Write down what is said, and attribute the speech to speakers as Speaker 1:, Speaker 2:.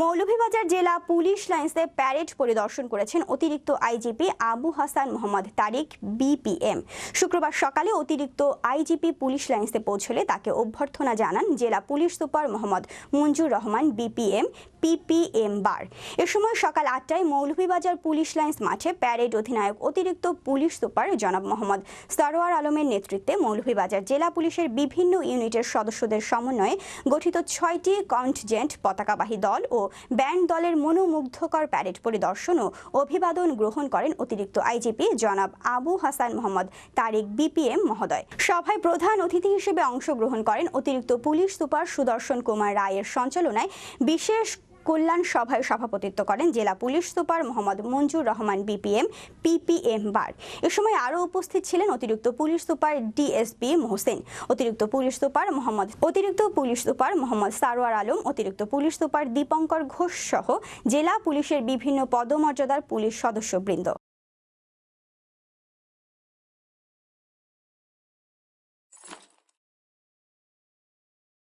Speaker 1: মৌলভীবাজার জেলা police লাইন্সে parade পরিদর্শন করেছেন অতিরিক্ত আইজিপি আবু হাসান মোহাম্মদ তারিক বিপিএম। শুক্রবার সকালে অতিরিক্ত আইজিপি পুলিশ লাইন্সে পৌঁছলে তাকে অভ্যর্থনা জানান জেলা police super Mohammad Manjur Rahman, BPM, PPM bar. এ সময় সকাল আটটায় মৌলভীবাজার পুলিশ লাইন্স মাঠে প্যারেড অধিনায়ক অতিরিক্ত পুলিশ সুপার জনাব মোহাম্মদ সারোয়ার আলমের নেতৃত্বে মৌলভীবাজার জেলা পুলিশের বিভিন্ন ইউনিটের সদস্যদের সমন্বয়ে গঠিত ছয়টি কন্টজেন্ট পতাকাবাহী দল ও ব্যান্ড দলের মনোমুগ্ধকর প্যারেড পরিদর্শন ও অভিবাদন গ্রহণ করেন অতিরিক্ত আইজিপি জনাব আবু হাসান মোহাম্মদ তারিক বিপিএম মহোদয়। সভায় প্রধান অতিথি হিসেবে অংশগ্রহণ করেন অতিরিক্ত পুলিশ সুপার সুদর্শন কুমার রায়ের সঞ্চালনায় বিশেষ কল্যাণ সভায় সভাপতিত্ব করেন জেলা police super Mohammad Manjur Rahman, BPM, PPM bar. এ সময় আরও উপস্থিত ছিলেন অতিরিক্ত পুলিশ সুপার ডিএসপি মোহসেন, অতিরিক্ত পুলিশ সুপার মোহাম্মদ, অতিরিক্ত পুলিশ সুপার মোহাম্মদ সারোয়ার আলম, অতিরিক্ত পুলিশ সুপার দীপঙ্কর ঘোষ সহ জেলা পুলিশের বিভিন্ন পদমর্যাদার পুলিশ সদস্যবৃন্দ।